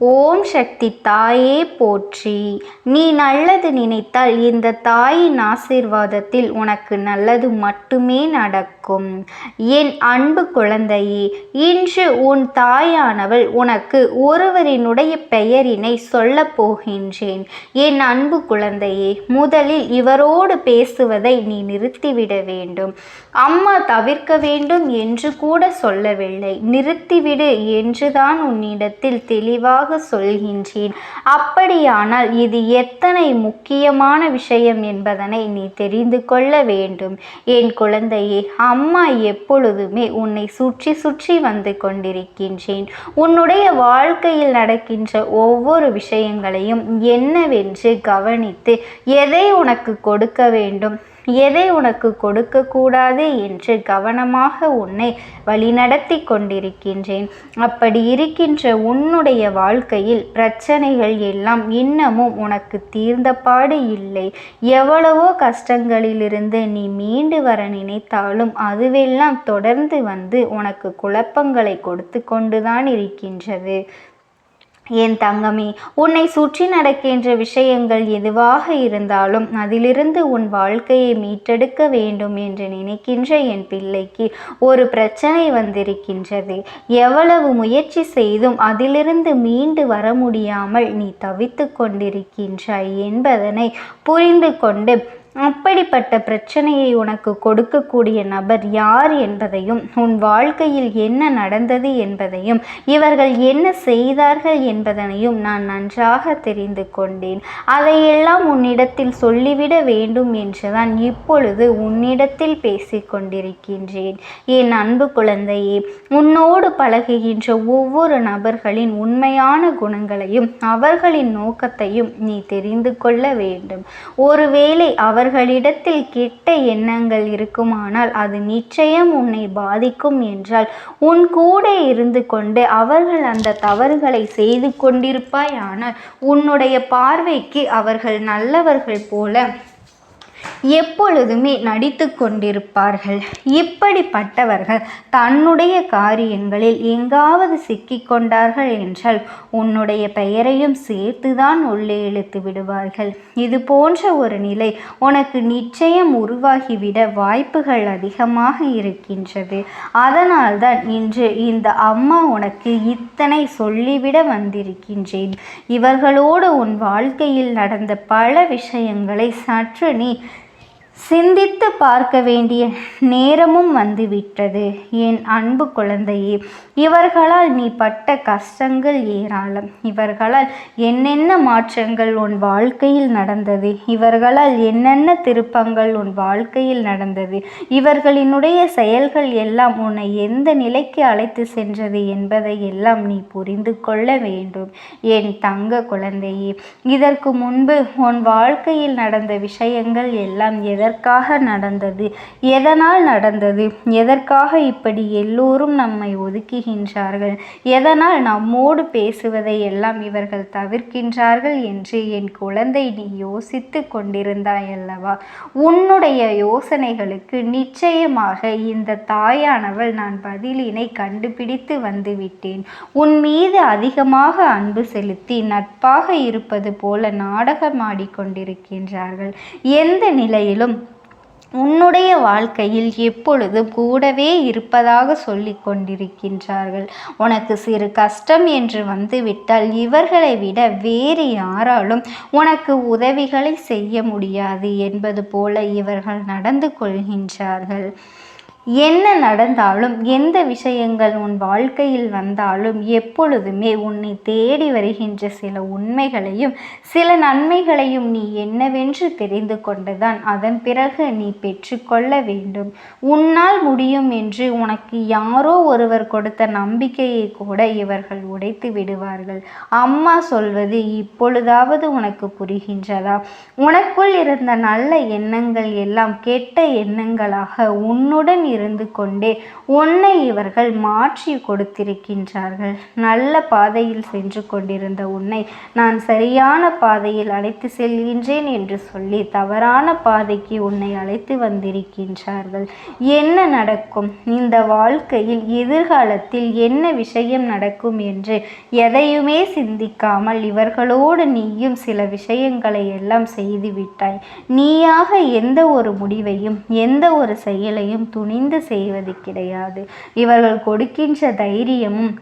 ஓம் சக்தி தாயே போற்றி. நீ நல்லது நினைத்தால் இந்த தாயின் ஆசீர்வாதத்தில் உனக்கு நல்லது மட்டுமே நடக்கும். என் அன்பு குழந்தையே இன்று உன் தாயானவள் உனக்கு ஒருவரினுடைய பெயரினை சொல்லப் போகின்றேன். என் அன்பு குழந்தையே முதலில் இவரோடு பேசுவதை நீ நிறுத்திவிட வேண்டும். அம்மா தவிர்க்க வேண்டும் என்று கூட சொல்லவில்லை. நிறுத்திவிடு என்றுதான் உன்னிடத்தில் தெளிவாக சொல்கின்றேன். அப்படியானால் இது எத்தனை முக்கியமான விஷயம் என்பதனை நீ தெரிந்து கொள்ள வேண்டும். என் குழந்தையே அம்மா எப்பொழுதுமே உன்னை சுற்றி சுற்றி வந்து கொண்டிருக்கின்றேன். உன்னுடைய வாழ்க்கையில் நடக்கின்ற ஒவ்வொரு விஷயங்களையும் என்னவென்று கவனித்து எதை உனக்கு கொடுக்க வேண்டும்? எதை உனக்கு கொடுக்கக்கூடாது என்று கவனமாக உன்னை வழிநடத்தி கொண்டிருக்கின்றேன். அப்படி இருக்கின்ற உன்னுடைய வாழ்க்கையில் பிரச்சனைகள் எல்லாம் இன்னமும் உனக்கு தீர்ந்தபாடு இல்லை. எவ்வளவோ கஷ்டங்களிலிருந்து நீ மீண்டு வர நினைத்தாலும் அதுவெல்லாம் தொடர்ந்து வந்து உனக்கு குழப்பங்களை கொடுத்து கொண்டுதான் இருக்கின்றது. என் தங்கமே உன்னை சுற்றி நடக்கின்ற விஷயங்கள் எதுவாக இருந்தாலும் அதிலிருந்து உன் வாழ்க்கையை மீட்டெடுக்க வேண்டும் என்று நினைக்கின்ற என் பிள்ளைக்கு ஒரு பிரச்சனை வந்திருக்கின்றது. எவ்வளவு முயற்சி செய்தும் அதிலிருந்து மீண்டு வர முடியாமல் நீ தவித்து கொண்டிருக்கின்றாய் என்பதனை புரிந்து கொண்டு அப்படிப்பட்ட பிரச்சனையை உனக்கு கொடுக்கக்கூடிய நபர் யார் என்பதையும் உன் வாழ்க்கையில் என்ன நடந்தது என்பதையும் இவர்கள் என்ன செய்தார்கள் என்பதனையும் நான் நன்றாக தெரிந்து கொண்டேன். அதையெல்லாம் உன்னிடத்தில் சொல்லிவிட வேண்டும் என்றுதான் இப்பொழுது உன்னிடத்தில் பேசிக்கொண்டிருக்கின்றேன். என் அன்பு குழந்தையே உன்னோடு பழகுகின்ற ஒவ்வொரு நபர்களின் உண்மையான குணங்களையும் அவர்களின் நோக்கத்தையும் நீ தெரிந்து கொள்ள வேண்டும். ஒருவேளை அவர் அவர்களிடத்தில் கெட்ட எண்ணங்கள் இருக்குமானால் அது நிச்சயம் உன்னை பாதிக்கும் என்றால் உன் கூட இருந்து கொண்டு அவர்கள் அந்த தவறுகளை செய்து கொண்டிருப்பாயானால் உன்னுடைய பார்வைக்கு அவர்கள் நல்லவர்கள் போல எப்பொழுதுமே நடித்து கொண்டிருப்பார்கள். இப்படிப்பட்டவர்கள் தன்னுடைய காரியங்களில் எங்காவது சிக்கிக்கொண்டார்கள் என்றால் உன்னுடைய பெயரையும் சேர்த்துதான் உள்ளே இழுத்து விடுவார்கள். இது போன்ற ஒரு நிலை உனக்கு நிச்சயம் உருவாகிவிட வாய்ப்புகள் அதிகமாக இருக்கின்றது. அதனால்தான் இன்று இந்த அம்மா உனக்கு இத்தனை சொல்லிவிட வந்திருக்கின்றேன். இவர்களோடு உன் வாழ்க்கையில் நடந்த பல விஷயங்களை சற்று நீ சிந்தித்து பார்க்க வேண்டிய நேரமும் வந்துவிட்டது. என் அன்பு குழந்தையே இவர்களால் நீ பட்ட கஷ்டங்கள் ஏராளம். இவர்களால் என்னென்ன மாற்றங்கள் உன் வாழ்க்கையில் நடந்தது? இவர்களால் என்னென்ன திருப்பங்கள் உன் வாழ்க்கையில் நடந்தது? இவர்களினுடைய செயல்கள் எல்லாம் உன்னை எந்த நிலைக்கு அழைத்து சென்றது என்பதை எல்லாம் நீ புரிந்து கொள்ள வேண்டும். என் தங்க குழந்தையே இதற்கு முன்பு உன் வாழ்க்கையில் நடந்த விஷயங்கள் எல்லாம் எதை எதற்காக நடந்தது? எதனால் நடந்தது? எதற்காக இப்படி எல்லோரும் நம்மை ஒதுக்குகின்றார்கள்? எதனால் நம்மோடு பேசுவதை எல்லாம் இவர்கள் தவிர்க்கின்றார்கள் என்று என் குழந்தை நீ யோசித்து கொண்டிருந்தாய் அல்லவா உன்னுடைய யோசனைகளுக்கு நிச்சயமாக இந்த தாயானவள் நான் பதிலினை கண்டுபிடித்து வந்துவிட்டேன். உன் மீது அதிகமாக அன்பு செலுத்தி நட்பாக இருப்பது போல நாடகமாடிக்கொண்டிருக்கின்றார்கள் எந்த நிலையிலும் உன்னுடைய வாழ்க்கையில் எப்பொழுதும் கூடவே இருப்பதாக சொல்லி கொண்டிருக்கின்றார்கள். உனக்கு சிறு கஷ்டம் என்று வந்துவிட்டால் இவர்களை விட வேறு யாராலும் உனக்கு உதவிகளை செய்ய முடியாது என்பது போல இவர்கள் நடந்து கொள்கின்றார்கள். என்ன நடந்தாலும் எந்த விஷயங்கள் உன் வாழ்க்கையில் வந்தாலும் எப்பொழுதுமே உன்னை தேடி வருகின்ற சில உண்மைகளையும் சில நன்மைகளையும் நீ என்னவென்று தெரிந்து கொண்டுதான் அதன் பிறகு நீ பெற்றுக்கொள்ள வேண்டும். உன்னால் முடியும் என்று உனக்கு யாரோ ஒருவர் கொடுத்த நம்பிக்கையை கூட இவர்கள் உடைத்து விடுவார்கள். அம்மா சொல்வது இப்பொழுதாவது உனக்கு புரிகின்றதா? உனக்குள் இருந்த நல்ல எண்ணங்கள் எல்லாம் கெட்ட எண்ணங்களாக உன்னுடன் இருந்து கொண்டே உன்னை இவர்கள் மாற்றி கொடுத்திருக்கின்றார்கள். நல்ல பாதையில் சென்று கொண்டிருந்த உன்னை நான் சரியான பாதையில் அழைத்து செல்கின்றேன் என்று சொல்லி தவறான பாதைக்கு உன்னை அழைத்து வந்திருக்கின்றார்கள். என்ன நடக்கும்? இந்த வாழ்க்கையில் எதிர்காலத்தில் என்ன விஷயம் நடக்கும் என்று எதையுமே சிந்திக்காமல் இவர்களோடு நீயும் சில விஷயங்களை எல்லாம் செய்துவிட்டாய். நீயாக எந்த ஒரு முடிவையும் எந்த ஒரு செயலையும் துணிந்து செய்வது கிடையாது. இவர்கள் கொடுக்கின்ற தைரியமும்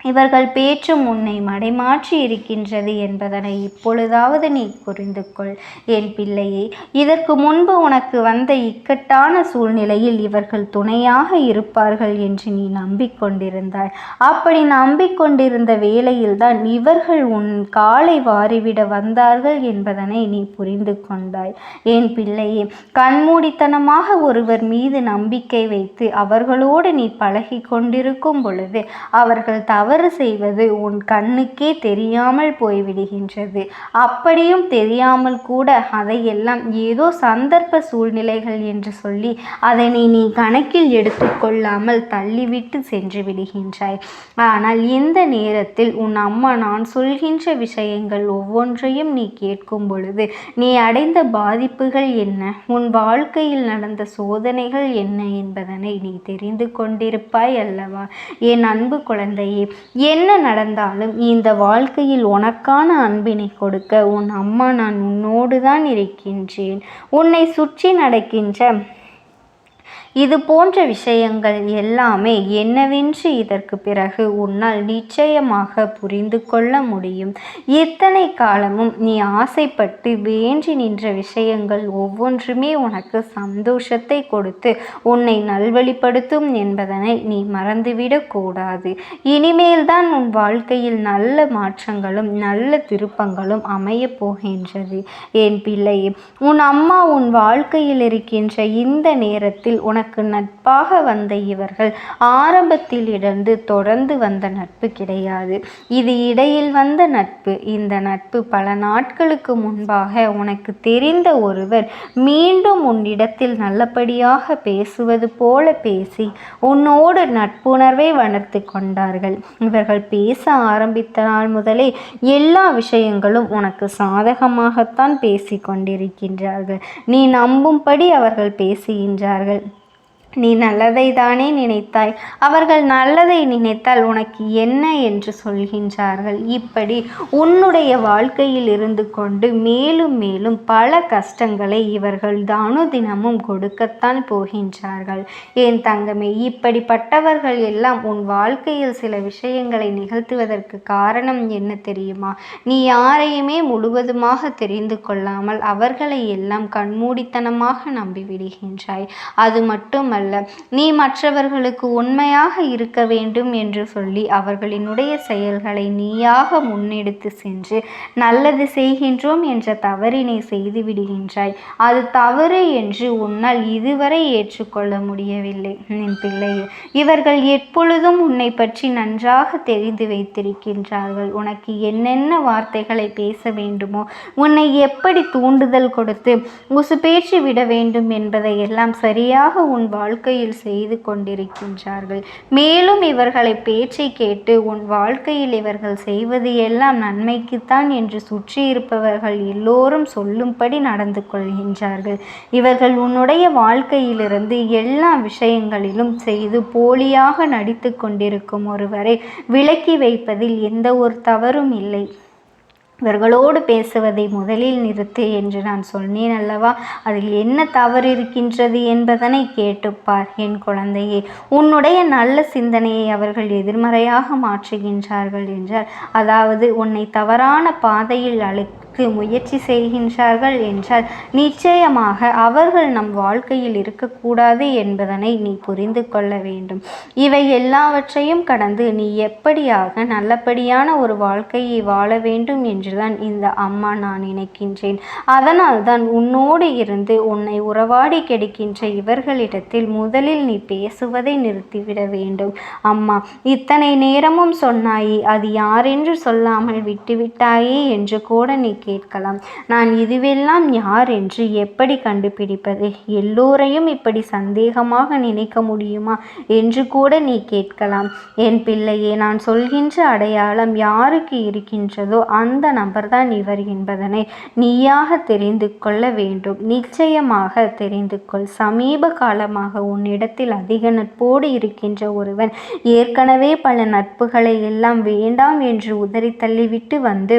இவர்கள் பேச்சும் உன்னை மடைமாற்றி இருக்கின்றது என்பதனை இப்பொழுதாவது நீ புரிந்து கொள். என் பிள்ளையே இதற்கு முன்பு உனக்கு வந்த இக்கட்டான சூழ்நிலையில் இவர்கள் துணையாக இருப்பார்கள் என்று நீ நம்பிக்கொண்டிருந்தாய். அப்படி நம்பிக்கொண்டிருந்த வேளையில்தான் இவர்கள் உன் காலை வாரிவிட வந்தார்கள் என்பதனை நீ புரிந்து கொண்டாய். என் பிள்ளையே கண்மூடித்தனமாக ஒருவர் மீது நம்பிக்கை வைத்து அவர்களோடு நீ பழகி கொண்டிருக்கும் பொழுது அவர்கள் தவறு தவறு செய்வது உன் கண்ணுக்கே தெரியாமல் போய்விடுகின்றது. அப்படியும் தெரியாமல் கூட அதையெல்லாம் ஏதோ சந்தர்ப்ப சூழ்நிலைகள் என்று சொல்லி அதனை நீ கணக்கில் எடுத்துக்கொள்ளாமல் தள்ளிவிட்டு சென்று விடுகின்றாய். ஆனால் இந்த நேரத்தில் உன் அம்மா நான் சொல்கின்ற விஷயங்கள் ஒவ்வொன்றையும் நீ கேட்கும் பொழுது நீ அடைந்த பாதிப்புகள் என்ன? உன் வாழ்க்கையில் நடந்த சோதனைகள் என்ன என்பதனை நீ தெரிந்து கொண்டிருப்பாய் அல்லவா? என் அன்பு குழந்தையே என்ன நடந்தாலும் இந்த வாழ்க்கையில் உனக்கான அன்பினை கொடுக்க உன் அம்மா நான் உன்னோடு தான் இருக்கின்றேன். உன்னை சுற்றி நடக்கின்ற இது போன்ற விஷயங்கள் எல்லாமே என்னவென்று இதற்கு பிறகு உன்னால் நிச்சயமாக புரிந்து கொள்ள முடியும். இத்தனை காலமும் நீ ஆசைப்பட்டு வேண்டி நின்ற விஷயங்கள் ஒவ்வொன்றுமே உனக்கு சந்தோஷத்தை கொடுத்து உன்னை நல்வழிப்படுத்தும் என்பதனை நீ மறந்துவிடக்கூடாது இனிமேல்தான் இனிமேல் தான் உன் வாழ்க்கையில் நல்ல மாற்றங்களும் நல்ல திருப்பங்களும் அமையப் போகின்றது. என் பிள்ளையே உன் அம்மா உன் வாழ்க்கையில் இருக்கின்ற இந்த நேரத்தில் உனக்கு உனக்கு நட்பாக வந்த இவர்கள் ஆரம்பத்தில் இருந்து தொடர்ந்து வந்த நட்பு கிடையாது. இது இடையில் வந்த நட்பு. இந்த நட்பு பல நாட்களுக்கு முன்பாக உனக்கு தெரிந்த ஒருவர் மீண்டும் உன்னிடத்தில் நல்லபடியாக பேசுவது போல பேசி உன்னோடு நட்புணர்வை வளர்த்து கொண்டார்கள். இவர்கள் பேச ஆரம்பித்த நாள் முதலே எல்லா விஷயங்களும் உனக்கு சாதகமாகத்தான் பேசி கொண்டிருக்கின்றார்கள். நீ நம்பும்படி அவர்கள் பேசுகின்றார்கள். நீ நல்லதை தானே நினைத்தாய்? அவர்கள் நல்லதை நினைத்தால் உனக்கு என்ன என்று சொல்கின்றார்கள்? இப்படி உன்னுடைய வாழ்க்கையில் இருந்து கொண்டு மேலும் மேலும் பல கஷ்டங்களை இவர்கள் தானு தினமும் கொடுக்கத்தான் போகின்றார்கள். என் தங்கமே இப்படிப்பட்டவர்கள் எல்லாம் உன் வாழ்க்கையில் சில விஷயங்களை நிகழ்த்துவதற்கு காரணம் என்ன தெரியுமா? நீ யாரையுமே முழுவதுமாக தெரிந்து கொள்ளாமல் அவர்களை எல்லாம் கண்மூடித்தனமாக நம்பிவிடுகின்றாய். அது மட்டும் அல்ல. நீ மற்றவர்களுக்கு உண்மையாக இருக்க வேண்டும் என்று சொல்லி அவர்களினுடைய செயல்களை நீயாக முன்னெடுத்து சென்று நல்லது செய்கின்றோம் என்ற தவறினை செய்து விடுகின்றாய். அது தவறு என்று உன்னால் இதுவரை ஏற்றுக்கொள்ள முடியவில்லை. என் பிள்ளை இவர்கள் எப்பொழுதும் உன்னை பற்றி நன்றாக தெரிந்து வைத்திருக்கின்றார்கள். உனக்கு என்னென்ன வார்த்தைகளை பேச வேண்டுமோ உன்னை எப்படி தூண்டுதல் கொடுத்து உசுபேற்றி விட வேண்டும் என்பதை எல்லாம் சரியாக உன் வாழ் வாழ்க்கையில் செய்து கொண்டிருக்கின்றார்கள். மேலும் இவர்களை பேச்சை கேட்டு உன் வாழ்க்கையில் இவர்கள் செய்வது எல்லாம் நன்மைக்குத்தான் என்று சுற்றி இருப்பவர்கள் எல்லோரும் சொல்லும்படி நடந்து கொள்கின்றார்கள். இவர்கள் உன்னுடைய வாழ்க்கையிலிருந்து எல்லா விஷயங்களிலும் செய்து போலியாக நடித்து கொண்டிருக்கும் ஒருவரை விலக்கி வைப்பதில் எந்த ஒரு தவறும் இல்லை. இவர்களோடு பேசுவதை முதலில் நிறுத்து என்று நான் சொன்னேன் அல்லவா? அதில் என்ன தவறு இருக்கின்றது என்பதனை கேட்டுப்பார் என் குழந்தையே. உன்னுடைய நல்ல சிந்தனையை அவர்கள் எதிர்மறையாக மாற்றுகின்றார்கள் என்றார். அதாவது உன்னை தவறான பாதையில் அழை முயற்சி செய்கின்றார்கள் என்றால் நிச்சயமாக அவர்கள் நம் வாழ்க்கையில் இருக்கக்கூடாது என்பதனை நீ புரிந்து கொள்ள வேண்டும். இவை எல்லாவற்றையும் கடந்து நீ எப்படியாக நல்லபடியான ஒரு வாழ்க்கையை வாழ வேண்டும் என்றுதான் இந்த அம்மா நான் நினைக்கின்றேன். அதனால் தான் உன்னோடு இருந்து உன்னை உறவாடி கெடுக்கின்ற இவர்களிடத்தில் முதலில் நீ பேசுவதை நிறுத்திவிட வேண்டும். அம்மா இத்தனை நேரமும் சொன்னாயே அது யாரென்று சொல்லாமல் விட்டுவிட்டாயே என்று கூட நீ கேட்கலாம். நான் இதுவெல்லாம் யார் என்று எப்படி கண்டுபிடிப்பது? எல்லோரையும் இப்படி சந்தேகமாக நினைக்க முடியுமா என்று கூட நீ கேட்கலாம். என் பிள்ளையே நான் சொல்கின்ற அடையாளம் யாருக்கு இருக்கின்றதோ அந்த நபர்தான் இவர் என்பதனை நீயாக தெரிந்து கொள்ள வேண்டும். நிச்சயமாக தெரிந்து கொள். சமீப காலமாக உன்னிடத்தில் அதிக நட்போடு இருக்கின்ற ஒருவன் ஏற்கனவே பல நட்புகளை எல்லாம் வேண்டாம் என்று உதறி தள்ளிவிட்டு வந்து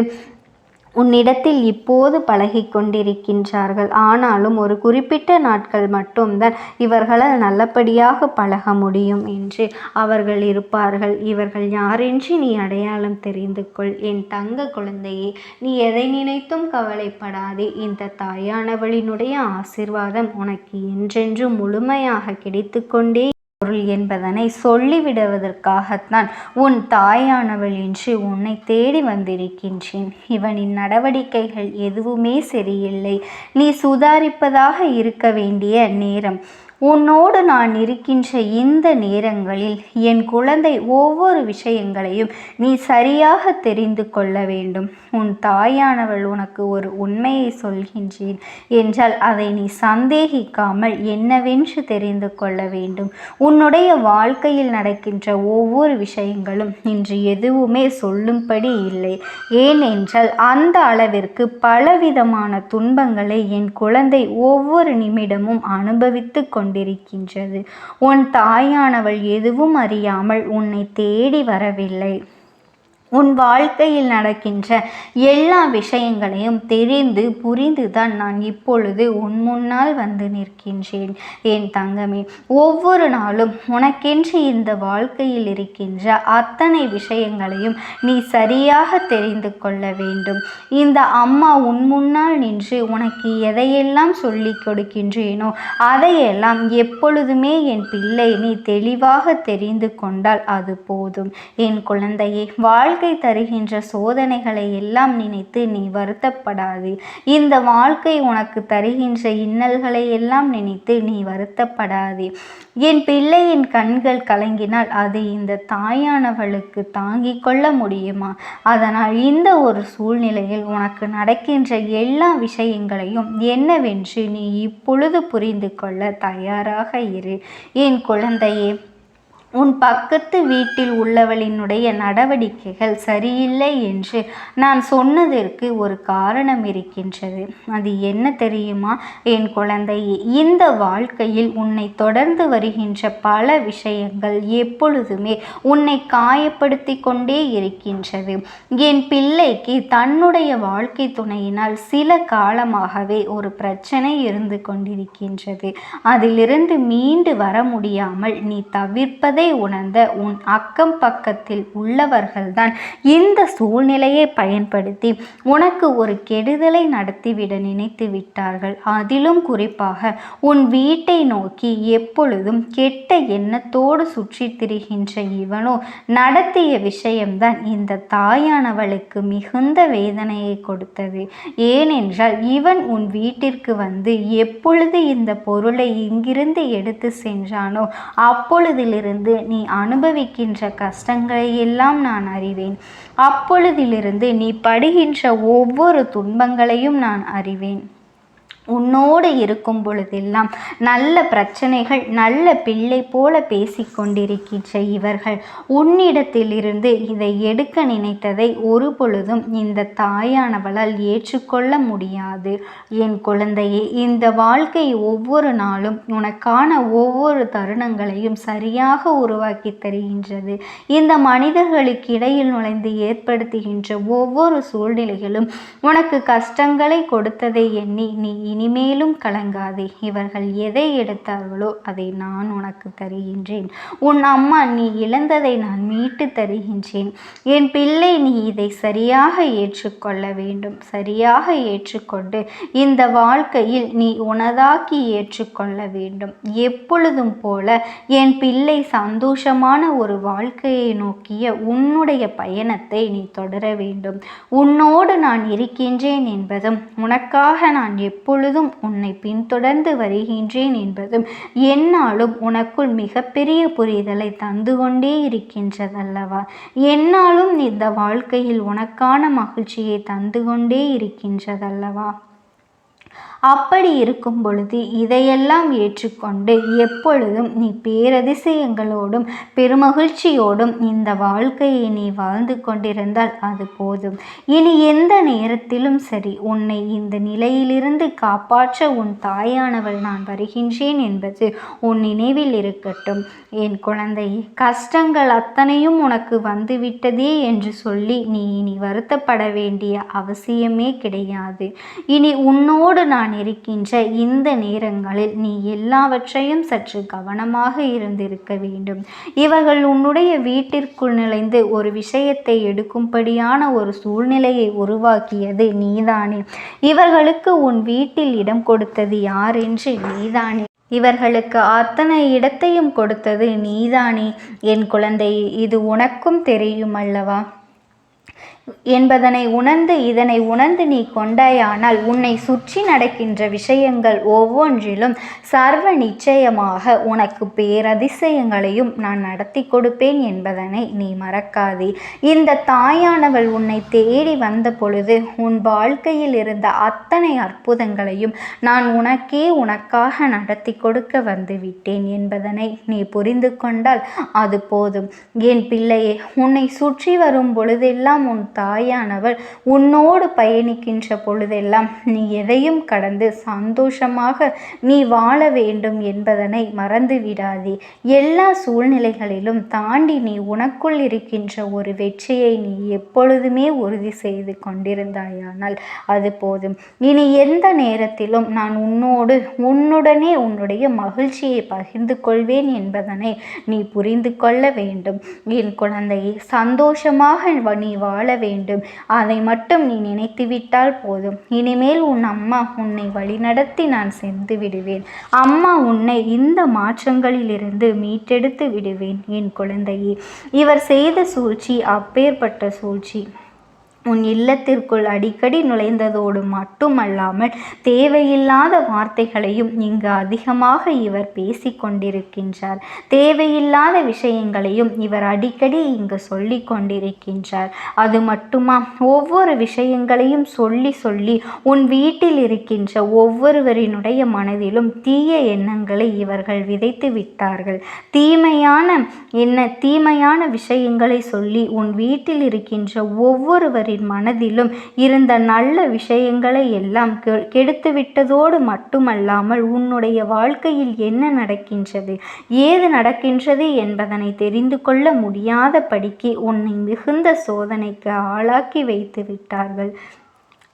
உன்னிடத்தில் இப்போது பழகி கொண்டிருக்கின்றார்கள் ஆனாலும் ஒரு குறிப்பிட்ட நாட்கள் மட்டும்தான் இவர்களால் நல்லபடியாக பழக முடியும் என்று அவர்கள் இருப்பார்கள். இவர்கள் யாரென்று நீ அடையாளம் தெரிந்து கொள். என் தங்க குழந்தையே நீ எதை நினைத்தும் கவலைப்படாதே. இந்த தாயானவளினுடைய ஆசிர்வாதம் உனக்கு என்றென்றும் முழுமையாக கிடைத்து கொண்டே பொருள் என்பதனை சொல்லிவிடுவதற்காகத்தான் உன் தாயானவள் என்று உன்னை தேடி வந்திருக்கின்றேன். இவனின் நடவடிக்கைகள் எதுவுமே சரியில்லை. நீ சுதாரிப்பதாக இருக்க வேண்டிய நேரம். உன்னோடு நான் இருக்கின்ற இந்த நேரங்களில் என் குழந்தை ஒவ்வொரு விஷயங்களையும் நீ சரியாக தெரிந்து கொள்ள வேண்டும். உன் தாயானவள் உனக்கு ஒரு உண்மையை சொல்கின்றேன் என்றால் அதை நீ சந்தேகிக்காமல் என்னவென்று தெரிந்து கொள்ள வேண்டும். உன்னுடைய வாழ்க்கையில் நடக்கின்ற ஒவ்வொரு விஷயங்களும் இன்று எதுவுமே சொல்லும்படி இல்லை. ஏனென்றால் அந்த அளவிற்கு பலவிதமான துன்பங்களை என் குழந்தை ஒவ்வொரு நிமிடமும் அனுபவித்து கொண்டு கொண்டிருக்கின்றது. உன் தாயானவள் எதுவும் அறியாமல் உன்னை தேடி வரவில்லை. உன் வாழ்க்கையில் நடக்கின்ற எல்லா விஷயங்களையும் தெரிந்து புரிந்துதான் நான் இப்பொழுது உன் முன்னால் வந்து நிற்கின்றேன். என் தங்கமே ஒவ்வொரு நாளும் உனக்கென்று இந்த வாழ்க்கையில் இருக்கின்ற அத்தனை விஷயங்களையும் நீ சரியாக தெரிந்து கொள்ள வேண்டும். இந்த அம்மா உன் முன்னால் நின்று உனக்கு எதையெல்லாம் சொல்லி கொடுக்கின்றேனோ அதையெல்லாம் எப்பொழுதுமே என் பிள்ளை நீ தெளிவாக தெரிந்து கொண்டால் அது போதும். என் குழந்தையை வாழ் வாழ்க்கை தருகின்ற சோதனைகளை எல்லாம் நினைத்து நீ வருத்தப்படாது. இந்த வாழ்க்கை உனக்கு தருகின்ற இன்னல்களை எல்லாம் நினைத்து நீ வருத்தப்படாது. என் பிள்ளையின் கண்கள் கலங்கினால் அது இந்த தாயானவளுக்கு தாங்கிக் கொள்ள முடியுமா? அதனால் இந்த ஒரு சூழ்நிலையில் உனக்கு நடக்கின்ற எல்லா விஷயங்களையும் என்னவென்று நீ இப்பொழுது புரிந்து கொள்ள தயாராக இரு. என் குழந்தையே உன் பக்கத்து வீட்டில் உள்ளவளினுடைய நடவடிக்கைகள் சரியில்லை என்று நான் சொன்னதற்கு ஒரு காரணம் இருக்கின்றது. அது என்ன தெரியுமா? என் குழந்தையே இந்த வாழ்க்கையில் உன்னை தொடர்ந்து வருகின்ற பல விஷயங்கள் எப்பொழுதுமே உன்னை காயப்படுத்தி கொண்டே இருக்கின்றது. என் பிள்ளைக்கு தன்னுடைய வாழ்க்கை துணையினால் சில காலமாகவே ஒரு பிரச்சனை இருந்து கொண்டிருக்கின்றது. அதிலிருந்து மீண்டு வர முடியாமல் நீ தவிர்ப்பது என்பதை உணர்ந்த உன் அக்கம் பக்கத்தில் உள்ளவர்கள்தான் இந்த சூழ்நிலையை பயன்படுத்தி உனக்கு ஒரு கெடுதலை நடத்திவிட நினைத்து விட்டார்கள். அதிலும் குறிப்பாக உன் வீட்டை நோக்கி எப்பொழுதும் கெட்ட எண்ணத்தோடு சுற்றி திரிகின்ற இவனோ நடத்திய விஷயம்தான் இந்த தாயானவளுக்கு மிகுந்த வேதனையை கொடுத்தது. ஏனென்றால் இவன் உன் வீட்டிற்கு வந்து எப்பொழுது இந்த பொருளை இங்கிருந்து எடுத்து சென்றானோ அப்பொழுதிலிருந்து இருந்து நீ அனுபவிக்கின்ற கஷ்டங்களை எல்லாம் நான் அறிவேன். அப்பொழுதிலிருந்து நீ படுகின்ற ஒவ்வொரு துன்பங்களையும் நான் அறிவேன். உன்னோடு இருக்கும் பொழுதெல்லாம் நல்ல பிரச்சனைகள் நல்ல பிள்ளை போல பேசிக்கொண்டிருக்கின்ற இவர்கள். உன்னிடத்திலிருந்து இதை எடுக்க நினைத்ததை ஒரு பொழுதும் இந்த தாயானவளால் ஏற்றுக்கொள்ள முடியாது. என் குழந்தையே இந்த வாழ்க்கை ஒவ்வொரு நாளும் உனக்கான ஒவ்வொரு தருணங்களையும் சரியாக உருவாக்கி தருகின்றது. இந்த மனிதர்களுக்கு இடையில் நுழைந்து ஏற்படுத்துகின்ற ஒவ்வொரு சூழ்நிலைகளும் உனக்கு கஷ்டங்களை கொடுத்ததை எண்ணி நீ இனிமேலும் கலங்காதே. இவர்கள் எதை எடுத்தார்களோ அதை நான் உனக்கு தருகின்றேன். உன் அம்மா நீ இழந்ததை நான் மீட்டு தருகின்றேன். என் பிள்ளை நீ இதை சரியாக ஏற்றுக்கொள்ள வேண்டும். சரியாக ஏற்றுக்கொண்டு இந்த வாழ்க்கையில் நீ உனதாக்கி ஏற்றுக்கொள்ள வேண்டும். எப்பொழுதும் போல என் பிள்ளை சந்தோஷமான ஒரு வாழ்க்கையை நோக்கிய உன்னுடைய பயணத்தை நீ தொடர வேண்டும். உன்னோடு நான் இருக்கின்றேன் என்பதும் உனக்காக நான் எப்பொழுதும் எப்பொழுதும் உன்னை பின்தொடர்ந்து வருகின்றேன் என்பதும் என்னாலும் உனக்குள் மிகப்பெரிய புரிதலை தந்து கொண்டே இருக்கின்றதல்லவா? என்னாலும் இந்த வாழ்க்கையில் உனக்கான மகிழ்ச்சியை தந்து கொண்டே இருக்கின்றதல்லவா? அப்படி இருக்கும் பொழுது இதையெல்லாம் ஏற்றுக்கொண்டு எப்பொழுதும் நீ பேரதிசயங்களோடும் பெருமகிழ்ச்சியோடும் இந்த வாழ்க்கையை நீ வாழ்ந்து கொண்டிருந்தால் அது போதும். இனி எந்த நேரத்திலும் சரி உன்னை இந்த நிலையிலிருந்து காப்பாற்ற உன் தாயானவள் நான் வருகின்றேன் என்பது உன் நினைவில் இருக்கட்டும். என் குழந்தை கஷ்டங்கள் அத்தனையும் உனக்கு வந்துவிட்டதே என்று சொல்லி நீ இனி வருத்தப்பட வேண்டிய அவசியமே கிடையாது. இனி உன்னோடு நான் இருக்கின்ற இந்த நேரங்களில் நீ எல்லாவற்றையும் சற்று கவனமாக இருந்திருக்க வேண்டும். இவர்கள் உன்னுடைய வீட்டிற்குள் நுழைந்து ஒரு விஷயத்தை எடுக்கும்படியான ஒரு சூழ்நிலையை உருவாக்கியது நீதானே. இவர்களுக்கு உன் வீட்டில் இடம் கொடுத்தது யார் என்று நீதானே. இவர்களுக்கு அத்தனை இடத்தையும் கொடுத்தது நீதானே. என் குழந்தை இது உனக்கும் தெரியும் அல்லவா? என்பதனை உணர்ந்து இதனை உணர்ந்து நீ கொண்டாயானால் உன்னை சுற்றி நடக்கின்ற விஷயங்கள் ஒவ்வொன்றிலும் சர்வ நிச்சயமாக உனக்கு பேரதிசயங்களையும் நான் நடத்தி கொடுப்பேன் என்பதனை நீ மறக்காதே. இந்த தாயானவள் உன்னை தேடி வந்த பொழுது உன் வாழ்க்கையில் இருந்த அத்தனை அற்புதங்களையும் நான் உனக்கே உனக்காக நடத்தி கொடுக்க வந்து விட்டேன் என்பதனை நீ புரிந்து கொண்டால் அது போதும். என் பிள்ளையே உன்னை சுற்றி வரும் பொழுதெல்லாம் உன் தாயானவள் உன்னோடு பயணிக்கின்ற பொழுதெல்லாம் நீ எதையும் கடந்து சந்தோஷமாக நீ வாழ வேண்டும் என்பதனை மறந்து விடாதே. எல்லா சூழ்நிலைகளிலும் தாண்டி நீ உனக்குள் இருக்கின்ற ஒரு வெற்றியை நீ எப்பொழுதுமே உறுதி செய்து கொண்டிருந்தாயானால் அது போதும். இனி எந்த நேரத்திலும் நான் உன்னோடு உன்னுடனே உன்னுடைய மகிழ்ச்சியை பகிர்ந்து கொள்வேன் என்பதனை நீ புரிந்து கொள்ள வேண்டும். என் குழந்தையை சந்தோஷமாக நீ வாழ வேண்டும் வேண்டும். அதை மட்டும் நீ நினைத்துவிட்டால் போதும். இனிமேல் உன் அம்மா உன்னை வழிநடத்தி நான் சென்று விடுவேன். அம்மா உன்னை இந்த மாற்றங்களிலிருந்து மீட்டெடுத்து விடுவேன் என் குழந்தையே. இவர் செய்த சூழ்ச்சி அப்பேற்பட்ட சூழ்ச்சி. உன் இல்லத்திற்குள் அடிக்கடி நுழைந்ததோடு மட்டுமல்லாமல் தேவையில்லாத வார்த்தைகளையும் இங்கு அதிகமாக இவர் பேசிக்கொண்டிருக்கின்றார் தேவையில்லாத விஷயங்களையும் இவர் அடிக்கடி இங்கு சொல்லி கொண்டிருக்கின்றார். அது மட்டுமா? ஒவ்வொரு விஷயங்களையும் சொல்லி சொல்லி உன் வீட்டில் இருக்கின்ற ஒவ்வொருவரினுடைய மனதிலும் தீய எண்ணங்களை இவர்கள் விதைத்து விட்டார்கள். தீமையான என்ன தீமையான விஷயங்களை சொல்லி உன் வீட்டில் இருக்கின்ற ஒவ்வொருவரின் அவரின் மனதிலும் இருந்த நல்ல விஷயங்களை எல்லாம் கெடுத்துவிட்டதோடு மட்டுமல்லாமல் உன்னுடைய வாழ்க்கையில் என்ன நடக்கின்றது ஏது நடக்கின்றது என்பதனை தெரிந்து கொள்ள முடியாதபடிக்கு உன்னை மிகுந்த சோதனைக்கு ஆளாக்கி வைத்து விட்டார்கள்.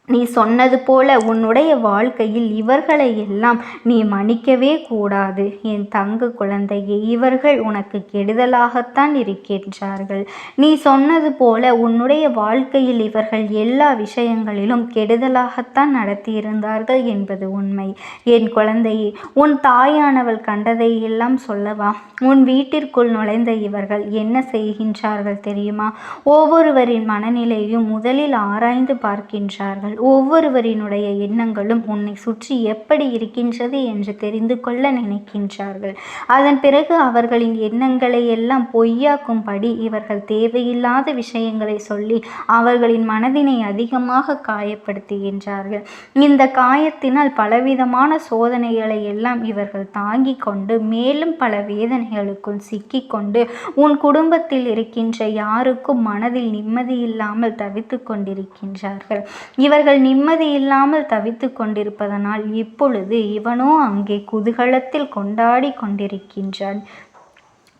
நீ சொன்னது போல உன்னுடைய வாழ்க்கையில் இவர்களை எல்லாம் நீ மன்னிக்கவே கூடாது. என் தங்க குழந்தையே இவர்கள் உனக்கு கெடுதலாகத்தான் இருக்கின்றார்கள். நீ சொன்னது போல உன்னுடைய வாழ்க்கையில் இவர்கள் எல்லா விஷயங்களிலும் கெடுதலாகத்தான் நடத்தியிருந்தார்கள் என்பது உண்மை. என் குழந்தையே உன் தாயானவள் கண்டதை எல்லாம் சொல்லவா? உன் வீட்டிற்குள் நுழைந்த இவர்கள் என்ன செய்கின்றார்கள் தெரியுமா? ஒவ்வொருவரின் மனநிலையும் முதலில் ஆராய்ந்து பார்க்கின்றார்கள். ஒவ்வொருவரினுடைய எண்ணங்களும் உன்னை சுற்றி எப்படி இருக்கின்றது என்று தெரிந்து கொள்ள நினைக்கின்றார்கள். அதன் பிறகு அவர்களின் எண்ணங்களை எல்லாம் பொய்யாக்கும்படி இவர்கள் தேவையில்லாத விஷயங்களை சொல்லி அவர்களின் மனதினை அதிகமாக காயப்படுத்துகின்றார்கள். இந்த காயத்தினால் பலவிதமான சோதனைகளை எல்லாம் இவர்கள் தாங்கிக் கொண்டு மேலும் பல வேதனைகளுக்குள் சிக்கிக்கொண்டு உன் குடும்பத்தில் இருக்கின்ற யாருக்கும் மனதில் நிம்மதி இல்லாமல் தவித்து கொண்டிருக்கின்றார்கள். இவர்கள் நிம்மதி இல்லாமல் தவித்து கொண்டிருப்பதனால் இப்பொழுது இவனோ அங்கே குதூகலத்தில் கொண்டாடி கொண்டிருக்கின்றான்.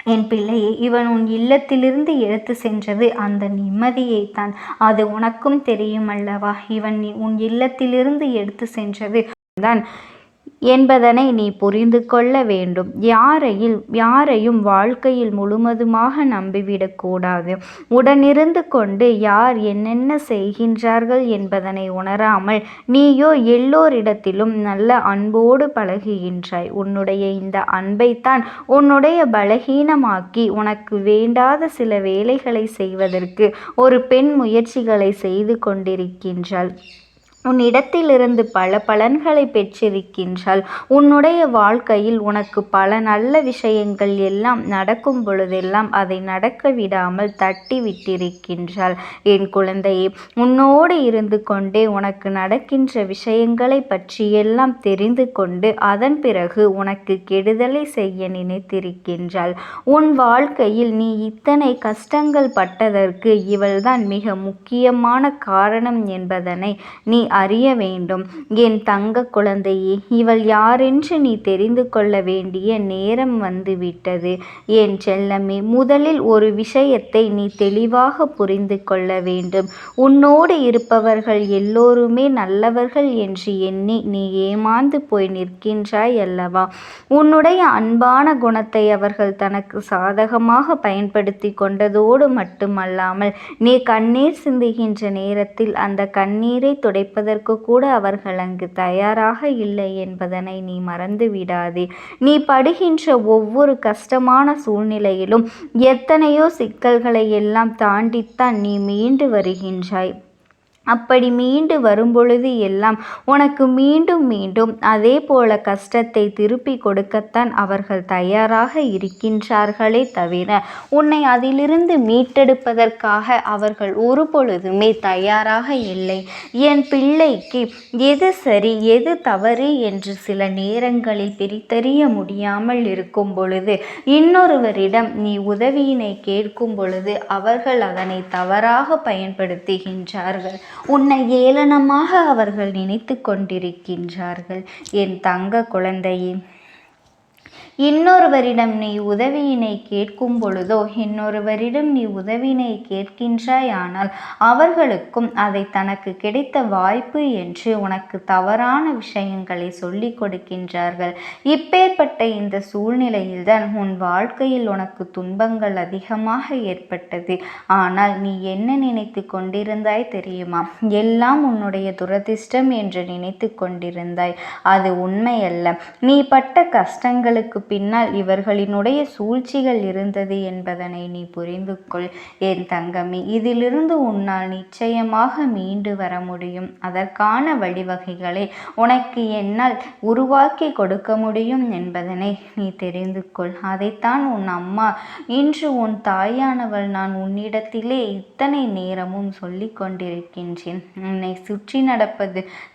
என் பிள்ளையே இவன் உன் இல்லத்திலிருந்து எடுத்து சென்றது அந்த நிம்மதியைத்தான். அது உனக்கும் தெரியும் அல்லவா? இவன் உன் இல்லத்திலிருந்து எடுத்து சென்றது தான். என்பதனை நீ புரிந்து கொள்ள வேண்டும். யாரையில் யாரையும் வாழ்க்கையில் முழுவதுமாக நம்பிவிடக்கூடாது உடனிருந்து கொண்டு யார் என்னென்ன செய்கின்றார்கள் என்பதனை உணராமல் நீயோ எல்லோரிடத்திலும் நல்ல அன்போடு பழகுகின்றாய். உன்னுடைய இந்த அன்பைத்தான் உன்னுடைய பலகீனமாக்கி உனக்கு வேண்டாத சில வேலைகளை செய்வதற்கு ஒரு பெண் முயற்சிகளை செய்து கொண்டிருக்கின்றாள். உன்னிடத்திலிருந்து பல பலன்களை பெற்றிருக்கின்றாள் உன்னுடைய வாழ்க்கையில் உனக்கு பல நல்ல விஷயங்கள் எல்லாம் நடக்கும் பொழுதெல்லாம் அதை நடக்க விடாமல் தட்டி விட்டிருக்கின்றாள் என் குழந்தையே உன்னோடு இருந்து கொண்டே உனக்கு நடக்கின்ற விஷயங்களை பற்றியெல்லாம் தெரிந்து கொண்டு அதன் பிறகு உனக்கு கெடுதலை செய்ய நினைத்திருக்கின்றாள் உன் வாழ்க்கையில் நீ இத்தனை கஷ்டங்கள் பட்டதற்கு இவள்தான் மிக முக்கியமான காரணம் என்பதனை நீ அறிய வேண்டும். என் தங்க குழந்தையே இவள் யாரென்று நீ தெரிந்து கொள்ள வேண்டிய நேரம் வந்துவிட்டது. என் செல்லமே முதலில் ஒரு விஷயத்தை நீ தெளிவாக புரிந்து கொள்ள வேண்டும். உன்னோடு இருப்பவர்கள் எல்லோருமே நல்லவர்கள் என்று எண்ணி நீ ஏமாந்து போய் நிற்கின்றாய் அல்லவா? உன்னுடைய அன்பான குணத்தை அவர்கள் தனக்கு சாதகமாக பயன்படுத்தி கொண்டதோடு மட்டுமல்லாமல் நீ கண்ணீர் சிந்துகின்ற நேரத்தில் அந்த கண்ணீரை துடைப்பதற்கு கூட அவர்கள் அங்கு தயாராக இல்லை என்பதனை நீ மறந்து விடாதே. நீ படுகின்ற ஒவ்வொரு கஷ்டமான சூழ்நிலையிலும் எத்தனையோ சிக்கல்களை எல்லாம் தாண்டித்தான் நீ மீண்டு வருகின்றாய். அப்படி மீண்டு வரும்பொழுது எல்லாம் உனக்கு மீண்டும் மீண்டும் அதே போல கஷ்டத்தை திருப்பி கொடுக்கத்தான் அவர்கள் தயாராக இருக்கின்றார்களே தவிர உன்னை அதிலிருந்து மீட்டெடுப்பதற்காக அவர்கள் ஒரு பொழுதுமே தயாராக இல்லை. என் பிள்ளைக்கு எது சரி எது தவறு என்று சில நேரங்களில் பிரித்தறிய முடியாமல் இருக்கும் பொழுது இன்னொருவரிடம் நீ உதவியினை கேட்கும் பொழுது அவர்கள் அதனை தவறாக பயன்படுத்துகின்றார்கள். உன்னை ஏளனமாக அவர்கள் நினைத்து கொண்டிருக்கின்றார்கள். என் தங்க குழந்தையே இன்னொருவரிடம் நீ உதவியினை கேட்கும் பொழுதோ இன்னொருவரிடம் நீ உதவியினை கேட்கின்றாயானால் அவர்களுக்கும் அதை தனக்கு கிடைத்த வாய்ப்பு என்று உனக்கு தவறான விஷயங்களை சொல்லி கொடுக்கின்றார்கள். இப்பேற்பட்ட இந்த சூழ்நிலையில்தான் உன் வாழ்க்கையில் உனக்கு துன்பங்கள் அதிகமாக ஏற்பட்டது. ஆனால் நீ என்ன நினைத்து கொண்டிருந்தாய் தெரியுமா? எல்லாம் உன்னுடைய துரதிர்ஷ்டம் என்று நினைத்து கொண்டிருந்தாய். அது உண்மையல்ல. நீ பட்ட கஷ்டங்களுக்கு பின்னால் இவர்களினுடைய சூழ்ச்சிகள் இருந்தது என்பதனை நீ புரிந்து கொள் என் தங்கமி இதிலிருந்து உன்னால் நிச்சயமாக மீண்டு வர முடியும். அதற்கான வழிவகைகளை உனக்கு என்னால் உருவாக்கி கொடுக்க முடியும் என்பதனை நீ தெரிந்து கொள் அதைத்தான் உன் அம்மா இன்று உன் தாயானவள் நான் உன்னிடத்திலே இத்தனை நேரமும் சொல்லி கொண்டிருக்கின்றேன் உன்னை சுற்றி நடப்பது